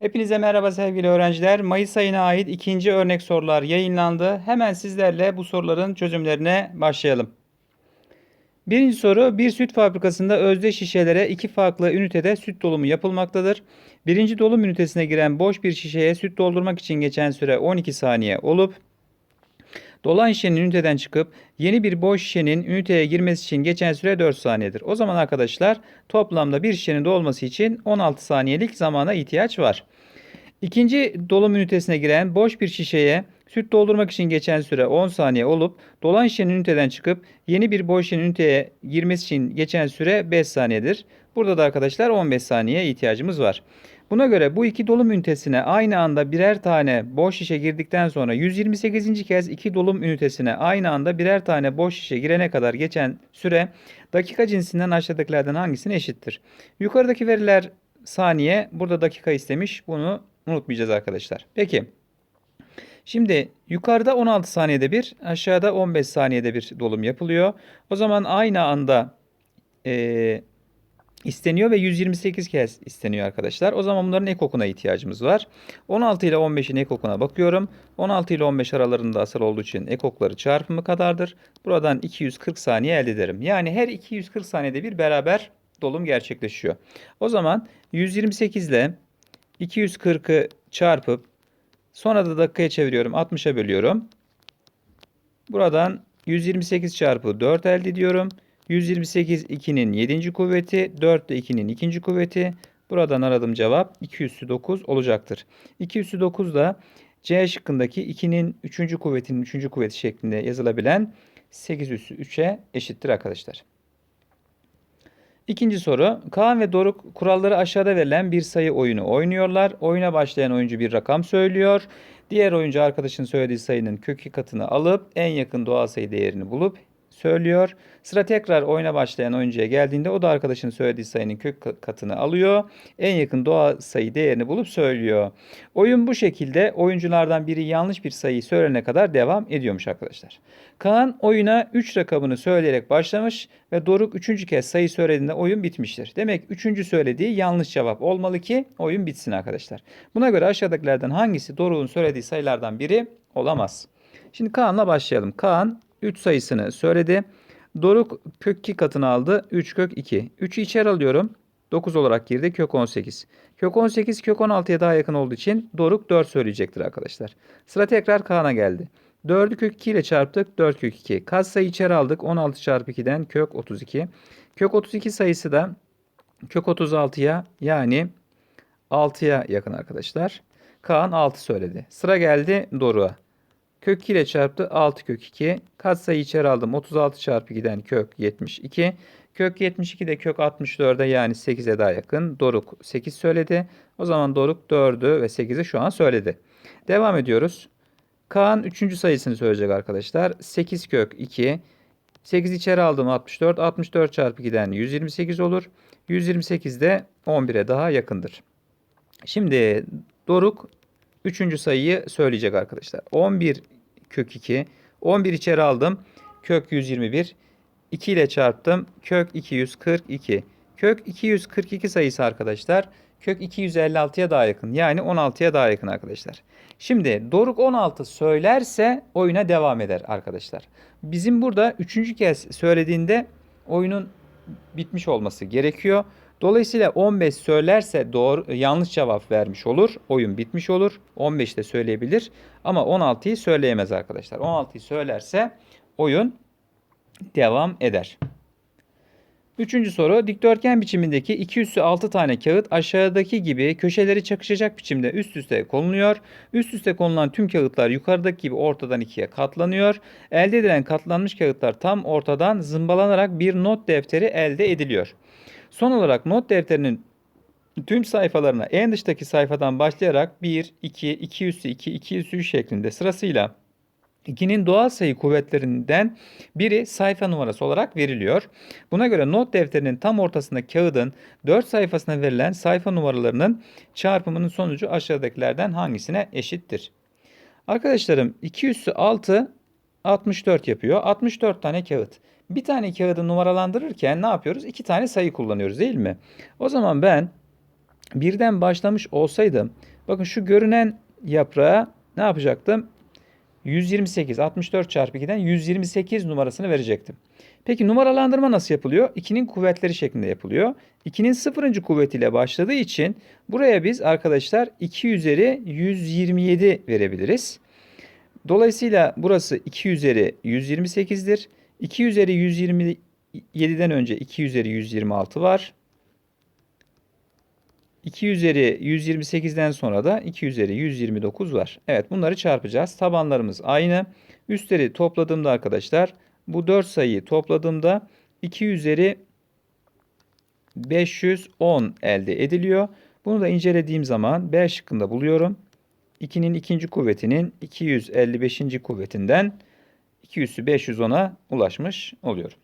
Hepinize merhaba sevgili öğrenciler. Mayıs ayına ait ikinci örnek sorular yayınlandı. Hemen sizlerle bu soruların çözümlerine başlayalım. Birinci soru bir süt fabrikasında özde şişelere iki farklı ünitede süt dolumu yapılmaktadır. Birinci dolum ünitesine giren boş bir şişeye süt doldurmak için geçen süre 12 saniye olup dolan şişenin üniteden çıkıp yeni bir boş şişenin üniteye girmesi için geçen süre 4 saniyedir. O zaman arkadaşlar toplamda bir şişenin dolması için 16 saniyelik zamana ihtiyaç var. İkinci dolum ünitesine giren boş bir şişeye süt doldurmak için geçen süre 10 saniye olup dolan şişenin üniteden çıkıp yeni bir boş şişenin üniteye girmesi için geçen süre 5 saniyedir. Burada da arkadaşlar 15 saniye ihtiyacımız var. Buna göre bu iki dolum ünitesine aynı anda birer tane boş şişe girdikten sonra 128. kez iki dolum ünitesine aynı anda birer tane boş şişe girene kadar geçen süre dakika cinsinden aşağıdakilerden hangisine eşittir? Yukarıdaki veriler saniye, burada dakika istemiş. Bunu unutmayacağız arkadaşlar. Peki. Şimdi yukarıda 16 saniyede bir, aşağıda 15 saniyede bir dolum yapılıyor. O zaman aynı anda e, isteniyor ve 128 kez isteniyor arkadaşlar. O zaman bunların ekokuna ihtiyacımız var. 16 ile 15'in ekokuna bakıyorum. 16 ile 15 aralarında asal olduğu için ekokları çarpımı kadardır. Buradan 240 saniye elde ederim. Yani her 240 saniyede bir beraber dolum gerçekleşiyor. O zaman 128 ile 240'ı çarpıp sonra da dakikaya çeviriyorum. 60'a bölüyorum. Buradan 128 çarpı 4 elde ediyorum. 128 2'nin 7. kuvveti, 4 de 2'nin 2. kuvveti. Buradan aradığım cevap 2 üssü 9 olacaktır. 2 üssü 9 da C şıkkındaki 2'nin 3. kuvvetinin 3. kuvveti şeklinde yazılabilen 8 üssü 3'e eşittir arkadaşlar. İkinci soru. Kaan ve Doruk kuralları aşağıda verilen bir sayı oyunu oynuyorlar. Oyuna başlayan oyuncu bir rakam söylüyor. Diğer oyuncu arkadaşın söylediği sayının kök katını alıp en yakın doğal sayı değerini bulup söylüyor. Sıra tekrar oyuna başlayan oyuncuya geldiğinde o da arkadaşının söylediği sayının kök katını alıyor. En yakın doğal sayı değerini bulup söylüyor. Oyun bu şekilde oyunculardan biri yanlış bir sayıyı söylene kadar devam ediyormuş arkadaşlar. Kaan oyuna 3 rakamını söyleyerek başlamış ve Doruk 3. kez sayı söylediğinde oyun bitmiştir. Demek 3. söylediği yanlış cevap olmalı ki oyun bitsin arkadaşlar. Buna göre aşağıdakilerden hangisi Doruk'un söylediği sayılardan biri olamaz. Şimdi Kaan'la başlayalım. Kaan 3 sayısını söyledi. Doruk kök 2 katını aldı. 3 kök 2. 3'ü içeri alıyorum. 9 olarak girdi. Kök 18. Kök 18 kök 16'ya daha yakın olduğu için Doruk 4 söyleyecektir arkadaşlar. Sıra tekrar Kaan'a geldi. 4'ü kök 2 ile çarptık. 4 kök 2. Kaç sayı içeri aldık? 16 çarpı 2'den kök 32. Kök 32 sayısı da kök 36'ya yani 6'ya yakın arkadaşlar. Kaan 6 söyledi. Sıra geldi Doruk'a. Kök 2 ile çarptı 6 kök 2. Katsayı içeri aldım. 36 çarpı 2'den kök 72. Kök 72 de kök 64'e yani 8'e daha yakın. Doruk 8 söyledi. O zaman Doruk 4'ü ve 8'i şu an söyledi. Devam ediyoruz. Kaan 3. sayısını söyleyecek arkadaşlar. 8 kök 2. 8 içeri aldım 64. 64 çarpı 2'den 128 olur. 128 de 11'e daha yakındır. Şimdi Doruk Üçüncü sayıyı söyleyecek arkadaşlar. 11 kök 2. 11 içeri aldım. Kök 121. 2 ile çarptım. Kök 242. Kök 242 sayısı arkadaşlar. Kök 256'ya daha yakın. Yani 16'ya daha yakın arkadaşlar. Şimdi Doruk 16 söylerse oyuna devam eder arkadaşlar. Bizim burada üçüncü kez söylediğinde oyunun bitmiş olması gerekiyor. Dolayısıyla 15 söylerse doğru yanlış cevap vermiş olur. Oyun bitmiş olur. 15 de söyleyebilir ama 16'yı söyleyemez arkadaşlar. 16'yı söylerse oyun devam eder. Üçüncü soru. Dikdörtgen biçimindeki 2 üssü 6 tane kağıt aşağıdaki gibi köşeleri çakışacak biçimde üst üste konuluyor. Üst üste konulan tüm kağıtlar yukarıdaki gibi ortadan ikiye katlanıyor. Elde edilen katlanmış kağıtlar tam ortadan zımbalanarak bir not defteri elde ediliyor. Son olarak not defterinin tüm sayfalarına en dıştaki sayfadan başlayarak 1, 2, 2 üssü 2, 2 üssü 3 şeklinde sırasıyla 2'nin doğal sayı kuvvetlerinden biri sayfa numarası olarak veriliyor. Buna göre not defterinin tam ortasında kağıdın 4 sayfasına verilen sayfa numaralarının çarpımının sonucu aşağıdakilerden hangisine eşittir? Arkadaşlarım 2 üssü 6 64 yapıyor. 64 tane kağıt. Bir tane kağıdı numaralandırırken ne yapıyoruz? İki tane sayı kullanıyoruz değil mi? O zaman ben birden başlamış olsaydım bakın şu görünen yaprağa ne yapacaktım? 128 64 çarpı 2'den 128 numarasını verecektim. Peki numaralandırma nasıl yapılıyor? 2'nin kuvvetleri şeklinde yapılıyor. 2'nin sıfırıncı kuvvetiyle başladığı için buraya biz arkadaşlar 2 üzeri 127 verebiliriz. Dolayısıyla burası 2 üzeri 128'dir. 2 üzeri 127'den önce 2 üzeri 126 var. 2 üzeri 128'den sonra da 2 üzeri 129 var. Evet bunları çarpacağız. Tabanlarımız aynı. Üstleri topladığımda arkadaşlar bu 4 sayıyı topladığımda 2 üzeri 510 elde ediliyor. Bunu da incelediğim zaman B şıkkında buluyorum. 2'nin ikinci kuvvetinin 255. kuvvetinden 2 üssü 510'a ulaşmış oluyorum.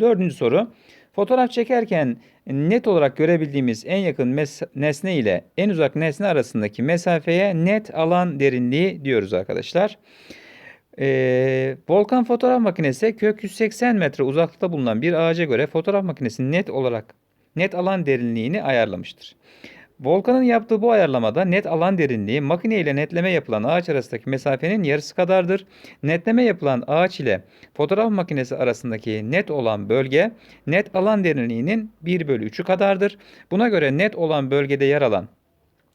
Dördüncü soru. Fotoğraf çekerken net olarak görebildiğimiz en yakın nesne ile en uzak nesne arasındaki mesafeye net alan derinliği diyoruz arkadaşlar. Ee, Volkan fotoğraf makinesi kök 180 metre uzaklıkta bulunan bir ağaca göre fotoğraf makinesi net olarak net alan derinliğini ayarlamıştır. Volkan'ın yaptığı bu ayarlamada net alan derinliği makine ile netleme yapılan ağaç arasındaki mesafenin yarısı kadardır. Netleme yapılan ağaç ile fotoğraf makinesi arasındaki net olan bölge net alan derinliğinin 1 bölü 3'ü kadardır. Buna göre net olan bölgede yer alan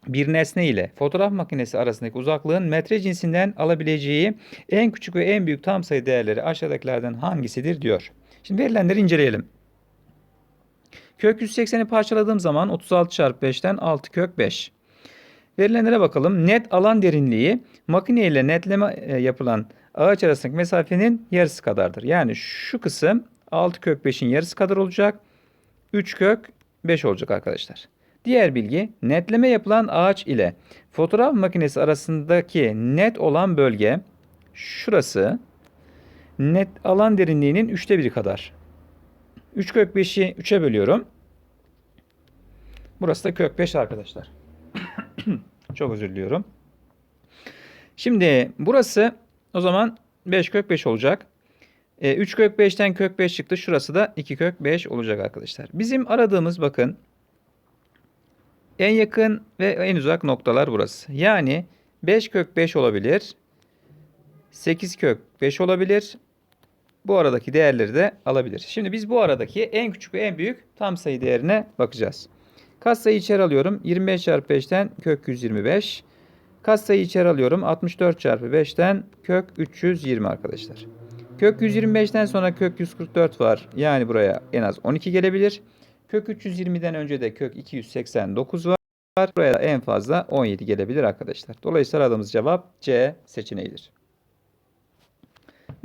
bir nesne ile fotoğraf makinesi arasındaki uzaklığın metre cinsinden alabileceği en küçük ve en büyük tam sayı değerleri aşağıdakilerden hangisidir diyor. Şimdi verilenleri inceleyelim. Kök 180'i parçaladığım zaman 36 çarpı 5'ten 6 kök 5. Verilenlere bakalım. Net alan derinliği makine ile netleme e, yapılan ağaç arasındaki mesafenin yarısı kadardır. Yani şu kısım 6 kök 5'in yarısı kadar olacak. 3 kök 5 olacak arkadaşlar. Diğer bilgi netleme yapılan ağaç ile fotoğraf makinesi arasındaki net olan bölge şurası net alan derinliğinin üçte biri kadar. 3 kök 5'i 3'e bölüyorum. Burası da kök 5 arkadaşlar. Çok özür diliyorum. Şimdi burası o zaman 5 kök 5 olacak. E, 3 kök 5'ten kök 5 çıktı. Şurası da 2 kök 5 olacak arkadaşlar. Bizim aradığımız bakın en yakın ve en uzak noktalar burası. Yani 5 kök 5 olabilir. 8 kök 5 olabilir. Bu aradaki değerleri de alabilir. Şimdi biz bu aradaki en küçük ve en büyük tam sayı değerine bakacağız. Katsayı içeri alıyorum. 25 çarpı 5'ten kök 125. Katsayı içeri alıyorum. 64 çarpı 5'ten kök 320 arkadaşlar. Kök 125'ten sonra kök 144 var. Yani buraya en az 12 gelebilir. Kök 320'den önce de kök 289 var. Buraya en fazla 17 gelebilir arkadaşlar. Dolayısıyla aradığımız cevap C seçeneğidir.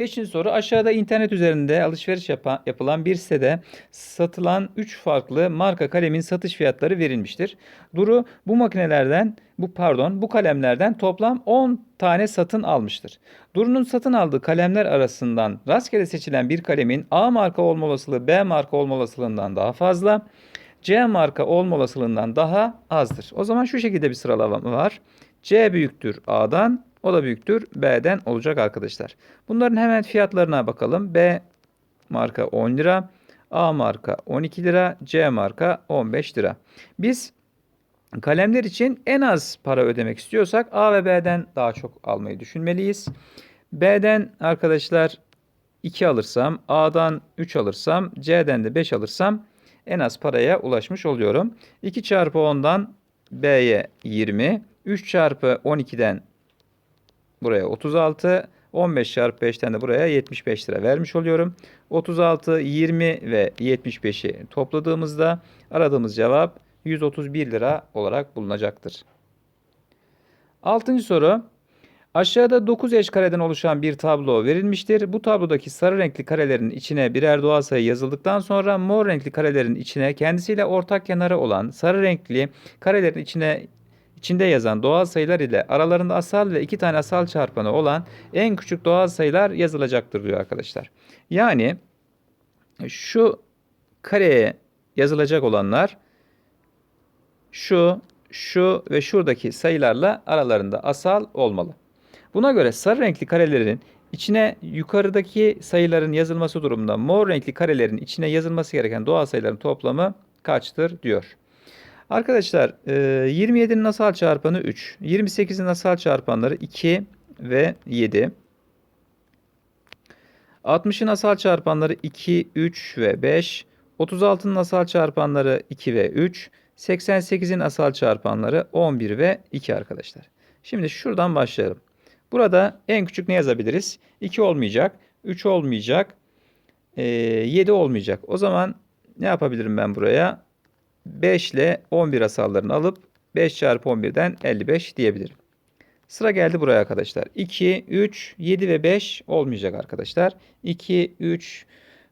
Beşinci soru aşağıda internet üzerinde alışveriş yapan, yapılan bir sitede satılan 3 farklı marka kalemin satış fiyatları verilmiştir. Duru bu makinelerden bu pardon bu kalemlerden toplam 10 tane satın almıştır. Duru'nun satın aldığı kalemler arasından rastgele seçilen bir kalemin A marka olma olasılığı B marka olma olasılığından daha fazla. C marka olma olasılığından daha azdır. O zaman şu şekilde bir sıralama var. C büyüktür A'dan, o da büyüktür B'den olacak arkadaşlar. Bunların hemen fiyatlarına bakalım. B marka 10 lira, A marka 12 lira, C marka 15 lira. Biz kalemler için en az para ödemek istiyorsak A ve B'den daha çok almayı düşünmeliyiz. B'den arkadaşlar 2 alırsam, A'dan 3 alırsam, C'den de 5 alırsam en az paraya ulaşmış oluyorum. 2 çarpı 10'dan B'ye 20, 3 çarpı 12'den buraya 36, 15 çarpı 5'ten de buraya 75 lira vermiş oluyorum. 36, 20 ve 75'i topladığımızda aradığımız cevap 131 lira olarak bulunacaktır. Altıncı soru. Aşağıda 9 eş kareden oluşan bir tablo verilmiştir. Bu tablodaki sarı renkli karelerin içine birer doğal sayı yazıldıktan sonra mor renkli karelerin içine kendisiyle ortak kenarı olan sarı renkli karelerin içine içinde yazan doğal sayılar ile aralarında asal ve iki tane asal çarpanı olan en küçük doğal sayılar yazılacaktır diyor arkadaşlar. Yani şu kareye yazılacak olanlar şu, şu ve şuradaki sayılarla aralarında asal olmalı. Buna göre sarı renkli karelerin içine yukarıdaki sayıların yazılması durumunda mor renkli karelerin içine yazılması gereken doğal sayıların toplamı kaçtır diyor. Arkadaşlar e, 27'nin asal çarpanı 3. 28'in asal çarpanları 2 ve 7. 60'ın asal çarpanları 2, 3 ve 5. 36'nın asal çarpanları 2 ve 3. 88'in asal çarpanları 11 ve 2 arkadaşlar. Şimdi şuradan başlayalım. Burada en küçük ne yazabiliriz? 2 olmayacak, 3 olmayacak, e, 7 olmayacak. O zaman ne yapabilirim ben buraya? 5 ile 11 asallarını alıp 5 çarpı 11'den 55 diyebilirim. Sıra geldi buraya arkadaşlar. 2, 3, 7 ve 5 olmayacak arkadaşlar. 2, 3,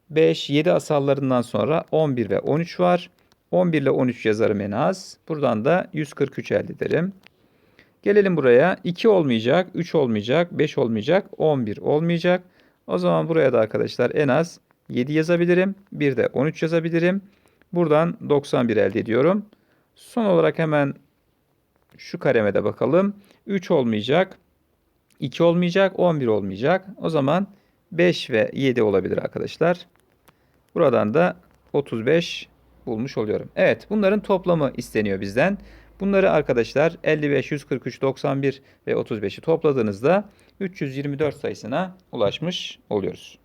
5, 7 asallarından sonra 11 ve 13 var. 11 ile 13 yazarım en az. Buradan da 143 elde ederim. Gelelim buraya. 2 olmayacak, 3 olmayacak, 5 olmayacak, 11 olmayacak. O zaman buraya da arkadaşlar en az 7 yazabilirim. Bir de 13 yazabilirim. Buradan 91 elde ediyorum. Son olarak hemen şu kareme de bakalım. 3 olmayacak. 2 olmayacak. 11 olmayacak. O zaman 5 ve 7 olabilir arkadaşlar. Buradan da 35 bulmuş oluyorum. Evet bunların toplamı isteniyor bizden. Bunları arkadaşlar 55, 143, 91 ve 35'i topladığınızda 324 sayısına ulaşmış oluyoruz.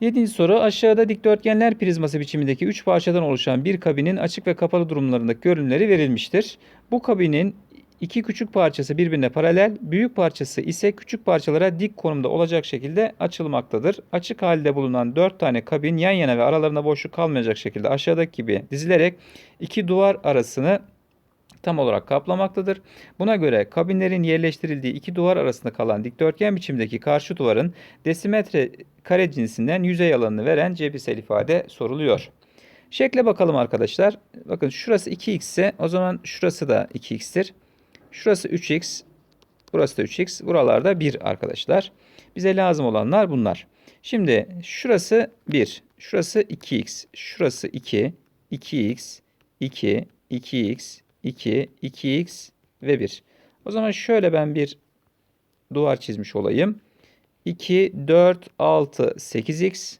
Yedinci soru aşağıda dikdörtgenler prizması biçimindeki 3 parçadan oluşan bir kabinin açık ve kapalı durumlarındaki görünümleri verilmiştir. Bu kabinin iki küçük parçası birbirine paralel, büyük parçası ise küçük parçalara dik konumda olacak şekilde açılmaktadır. Açık halde bulunan 4 tane kabin yan yana ve aralarında boşluk kalmayacak şekilde aşağıdaki gibi dizilerek iki duvar arasını tam olarak kaplamaktadır. Buna göre kabinlerin yerleştirildiği iki duvar arasında kalan dikdörtgen biçimdeki karşı duvarın desimetre kare cinsinden yüzey alanını veren cebirsel ifade soruluyor. Şekle bakalım arkadaşlar. Bakın şurası 2x ise o zaman şurası da 2x'tir. Şurası 3x, burası da 3x, buralarda 1 arkadaşlar. Bize lazım olanlar bunlar. Şimdi şurası 1, şurası 2x, şurası 2, 2x, 2, 2x, 2, 2x ve 1. O zaman şöyle ben bir duvar çizmiş olayım. 2, 4, 6, 8x.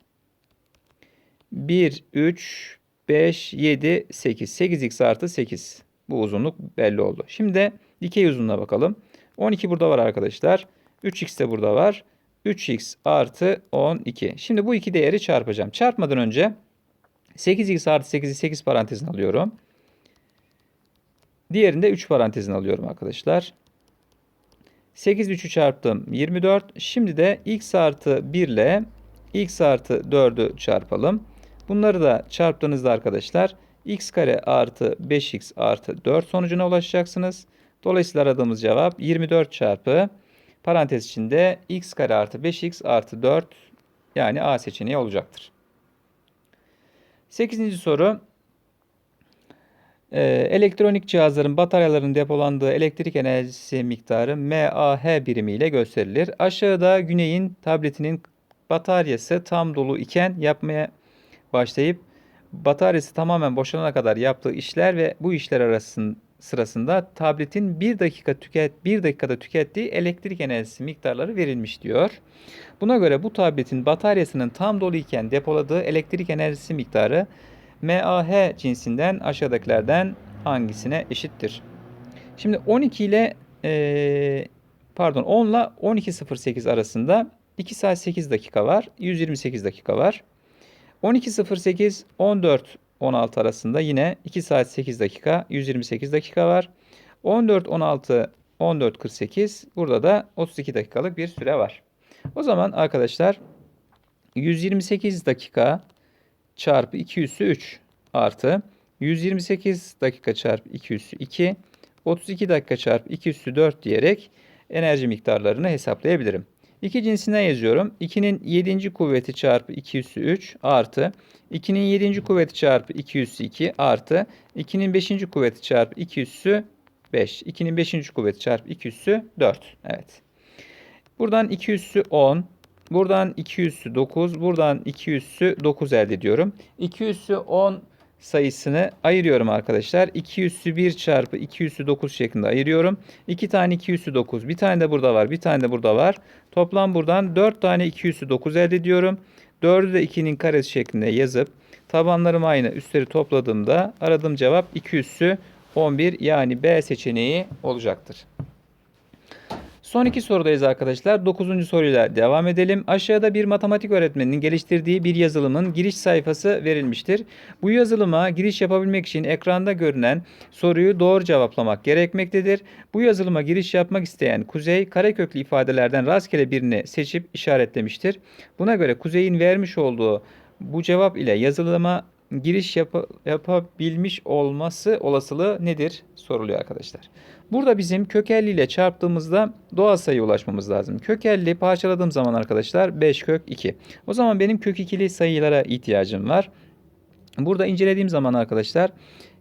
1, 3, 5, 7, 8. 8x artı 8. Bu uzunluk belli oldu. Şimdi dikey uzunluğuna bakalım. 12 burada var arkadaşlar. 3x de burada var. 3x artı 12. Şimdi bu iki değeri çarpacağım. Çarpmadan önce 8x artı 8'i 8 parantezine alıyorum. Diğerinde 3 parantezine alıyorum arkadaşlar. 8 3'ü çarptım 24. Şimdi de x artı 1 ile x artı 4'ü çarpalım. Bunları da çarptığınızda arkadaşlar x kare artı 5x artı 4 sonucuna ulaşacaksınız. Dolayısıyla aradığımız cevap 24 çarpı parantez içinde x kare artı 5x artı 4 yani A seçeneği olacaktır. 8. soru. Ee, elektronik cihazların bataryaların depolandığı elektrik enerjisi miktarı mAh birimiyle gösterilir. Aşağıda Güney'in tabletinin bataryası tam dolu iken yapmaya başlayıp bataryası tamamen boşalana kadar yaptığı işler ve bu işler arasında sırasında tabletin 1 dakika tüket 1 dakikada tükettiği elektrik enerjisi miktarları verilmiş diyor. Buna göre bu tabletin bataryasının tam dolu iken depoladığı elektrik enerjisi miktarı MAH cinsinden aşağıdakilerden hangisine eşittir? Şimdi 12 ile e, pardon 10 ile 12.08 arasında 2 saat 8 dakika var. 128 dakika var. 12.08 14 16 arasında yine 2 saat 8 dakika 128 dakika var. 14 16 14 48 burada da 32 dakikalık bir süre var. O zaman arkadaşlar 128 dakika çarpı 2 üssü 3 artı 128 dakika çarpı 2 üssü 2 32 dakika çarpı 2 üssü 4 diyerek enerji miktarlarını hesaplayabilirim. 2 cinsinden yazıyorum. 2'nin 7. kuvveti çarpı 2 üssü 3 artı 2'nin 7. kuvveti çarpı 2 üssü 2 artı 2'nin 5. kuvveti çarpı 2 üssü 5. 2'nin 5. kuvveti çarpı 2 üssü 4. Evet. Buradan 2 üssü 10. Buradan 2 üssü 9. Buradan 2 üssü 9 elde ediyorum. 2 üssü 10 sayısını ayırıyorum arkadaşlar. 2 üssü 1 çarpı 2 üssü 9 şeklinde ayırıyorum. 2 tane 2 üssü 9. Bir tane de burada var. Bir tane de burada var. Toplam buradan 4 tane 2 üssü 9 elde ediyorum. 4'ü de 2'nin karesi şeklinde yazıp Tabanlarım aynı. Üstleri topladığımda aradığım cevap 2 üssü 11 yani B seçeneği olacaktır. Son iki sorudayız arkadaşlar. Dokuzuncu soruyla devam edelim. Aşağıda bir matematik öğretmeninin geliştirdiği bir yazılımın giriş sayfası verilmiştir. Bu yazılıma giriş yapabilmek için ekranda görünen soruyu doğru cevaplamak gerekmektedir. Bu yazılıma giriş yapmak isteyen Kuzey kareköklü ifadelerden rastgele birini seçip işaretlemiştir. Buna göre Kuzey'in vermiş olduğu bu cevap ile yazılıma giriş yapa- yapabilmiş olması olasılığı nedir soruluyor arkadaşlar. Burada bizim kök 50 ile çarptığımızda doğal sayıya ulaşmamız lazım. Kök 50 parçaladığım zaman arkadaşlar 5 kök 2. O zaman benim kök 2'li sayılara ihtiyacım var. Burada incelediğim zaman arkadaşlar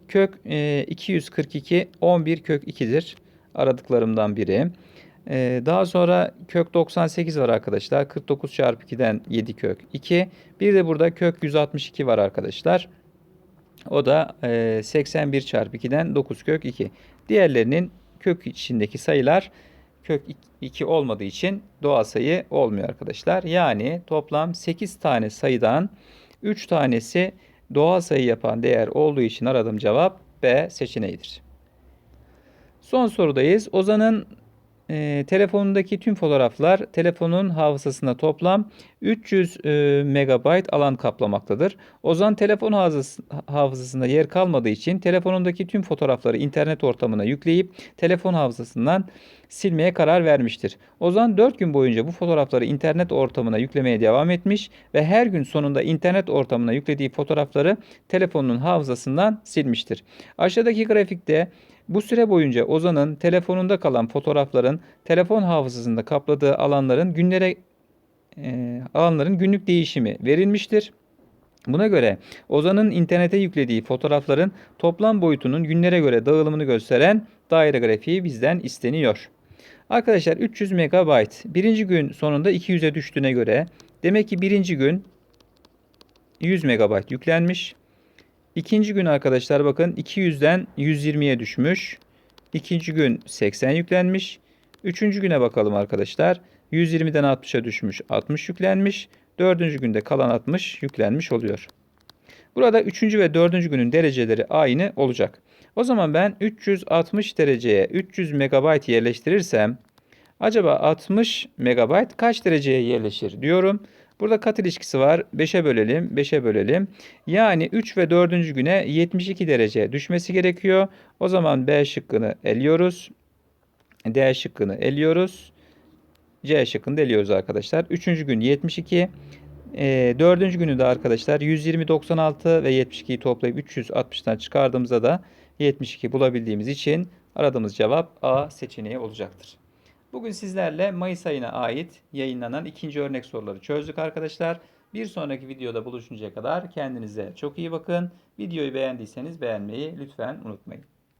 kök e, 242 11 kök 2'dir. Aradıklarımdan biri. E, daha sonra kök 98 var arkadaşlar. 49 çarpı 2'den 7 kök 2. Bir de burada kök 162 var arkadaşlar. O da e, 81 çarpı 2'den 9 kök 2. Diğerlerinin kök içindeki sayılar kök 2 olmadığı için doğal sayı olmuyor arkadaşlar. Yani toplam 8 tane sayıdan 3 tanesi doğal sayı yapan değer olduğu için aradığım cevap B seçeneğidir. Son sorudayız. Ozan'ın e, telefonundaki tüm fotoğraflar telefonun hafızasında toplam 300 e, megabayt alan kaplamaktadır. Ozan telefon hafızası- hafızasında yer kalmadığı için telefonundaki tüm fotoğrafları internet ortamına yükleyip telefon hafızasından silmeye karar vermiştir. Ozan 4 gün boyunca bu fotoğrafları internet ortamına yüklemeye devam etmiş ve her gün sonunda internet ortamına yüklediği fotoğrafları telefonunun hafızasından silmiştir. Aşağıdaki grafikte bu süre boyunca Ozan'ın telefonunda kalan fotoğrafların telefon hafızasında kapladığı alanların günlere e, alanların günlük değişimi verilmiştir. Buna göre Ozan'ın internete yüklediği fotoğrafların toplam boyutunun günlere göre dağılımını gösteren daire grafiği bizden isteniyor. Arkadaşlar 300 megabayt birinci gün sonunda 200'e düştüğüne göre demek ki birinci gün 100 megabayt yüklenmiş. İkinci gün arkadaşlar bakın 200'den 120'ye düşmüş. İkinci gün 80 yüklenmiş. Üçüncü güne bakalım arkadaşlar. 120'den 60'a düşmüş 60 yüklenmiş. Dördüncü günde kalan 60 yüklenmiş oluyor. Burada üçüncü ve dördüncü günün dereceleri aynı olacak. O zaman ben 360 dereceye 300 megabayt yerleştirirsem acaba 60 megabayt kaç dereceye yerleşir diyorum. Burada kat ilişkisi var. 5'e bölelim, 5'e bölelim. Yani 3 ve 4. güne 72 derece düşmesi gerekiyor. O zaman B şıkkını eliyoruz. D şıkkını eliyoruz. C şıkkını da eliyoruz arkadaşlar. 3. gün 72. E, 4. günü de arkadaşlar 120, 96 ve 72'yi toplayıp 360'tan çıkardığımızda da 72 bulabildiğimiz için aradığımız cevap A seçeneği olacaktır. Bugün sizlerle Mayıs ayına ait yayınlanan ikinci örnek soruları çözdük arkadaşlar. Bir sonraki videoda buluşuncaya kadar kendinize çok iyi bakın. Videoyu beğendiyseniz beğenmeyi lütfen unutmayın.